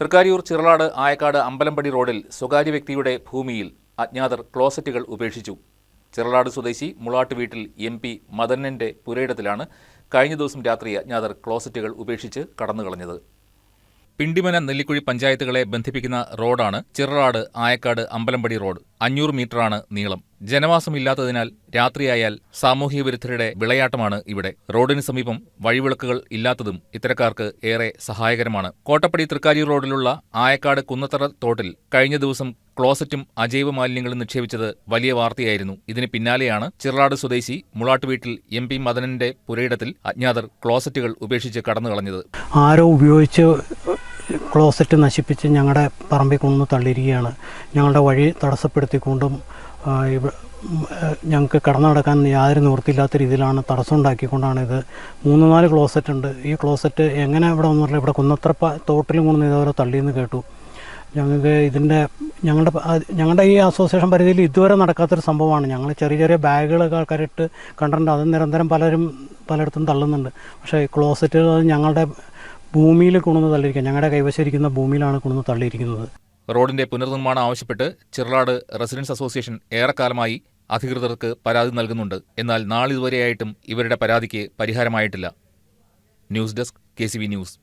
തൃക്കാരിയൂർ ചിറളാട് ആയക്കാട് അമ്പലമ്പടി റോഡിൽ സ്വകാര്യ വ്യക്തിയുടെ ഭൂമിയിൽ അജ്ഞാതർ ക്ലോസറ്റുകൾ ഉപേക്ഷിച്ചു. ചിറളാട് സ്വദേശി മുളാട്ട് വീട്ടിൽ എം പി മദനന്റെ പുരയിടത്തിലാണ് കഴിഞ്ഞ ദിവസം രാത്രി അജ്ഞാതർ ക്ലോസറ്റുകൾ ഉപേക്ഷിച്ച് കടന്നുകളഞ്ഞത്. പിണ്ടിമന നെല്ലിക്കുഴി പഞ്ചായത്തുകളെ ബന്ധിപ്പിക്കുന്ന റോഡാണ് ചിറാട് ആയക്കാട് അമ്പലമ്പടി റോഡ്. അഞ്ഞൂറ് മീറ്ററാണ് നീളം. ജനവാസമില്ലാത്തതിനാൽ രാത്രിയായാൽ സാമൂഹിക വിരുദ്ധരുടെ വിളയാട്ടമാണ് ഇവിടെ. റോഡിന് സമീപം വഴിവിളക്കുകൾ ഇല്ലാത്തതും ഇത്തരക്കാർക്ക് ഏറെ സഹായകരമാണ്. കോട്ടപ്പടി തൃക്കാരി റോഡിലുള്ള ആയക്കാട് കുന്നത്തറ തോട്ടിൽ കഴിഞ്ഞ ദിവസം ക്ലോസറ്റും അജൈവ മാലിന്യങ്ങളും നിക്ഷേപിച്ചത് വലിയ വാർത്തയായിരുന്നു. ഇതിന് പിന്നാലെയാണ് ചിറാട് സ്വദേശി മുളാട്ടുവീട്ടിൽ എം പി മദനന്റെ പുരയിടത്തിൽ അജ്ഞാതർ ക്ലോസറ്റുകൾ ഉപേക്ഷിച്ച് കടന്നു കളഞ്ഞത് ആരോ ഉപയോഗിച്ച് ക്ലോസറ്റ് നശിപ്പിച്ച് ഞങ്ങളുടെ പറമ്പിൽ കൊണ്ടു തള്ളിയിരിക്കുകയാണ്. ഞങ്ങളുടെ വഴി തടസ്സപ്പെടുത്തിക്കൊണ്ടും ഞങ്ങൾക്ക് കടന്നു നടക്കാൻ യാതൊരു നിവൃത്തിയില്ലാത്ത രീതിയിലാണ് തടസ്സം ഉണ്ടാക്കിക്കൊണ്ടാണ് ഇത് മൂന്ന് നാല് ക്ലോസറ്റ് ഉണ്ട്. ഈ ക്ലോസറ്റ് എങ്ങനെ ഇവിടെ വന്നു പറഞ്ഞാൽ ഇവിടെ കുന്നത്ര തോട്ടിലും കൊണ്ടു ഇതേപോലെ തള്ളിയെന്ന് കേട്ടു. ഞങ്ങൾക്ക് ഇതിന്റെ ഞങ്ങളുടെ ഞങ്ങളുടെ ഈ അസോസിയേഷൻ പരിധിയിൽ ഇതുവരെ നടക്കാത്തൊരു സംഭവമാണ്. ഞങ്ങൾ ചെറിയ ചെറിയ ബാഗുകളൊക്കെ ആൾക്കാരിട്ട് കണ്ടിട്ടുണ്ട്. അത് നിരന്തരം പലരും പലയിടത്തും തള്ളുന്നുണ്ട്. പക്ഷേ ക്ലോസറ്റുകൾ ഞങ്ങളുടെ ഭൂമിയിൽ കൊണ്ടുവന്ന് തള്ളിയിരിക്കുക. ഞങ്ങളുടെ കൈവശം ഇരിക്കുന്ന ഭൂമിയിലാണ് കൊണ്ടുവന്ന് തള്ളിയിരിക്കുന്നത്. റോഡിന്റെ പുനർനിർമ്മാണം ആവശ്യപ്പെട്ട് ചിറളാട് റെസിഡൻസ് അസോസിയേഷൻ ഏറെക്കാലമായി അധികൃതർക്ക് പരാതി നൽകുന്നുണ്ട്. എന്നാൽ നാളിതുവരെയായിട്ടും ഇവരുടെ പരാതിക്ക് പരിഹാരമായിട്ടില്ല. News desk K news.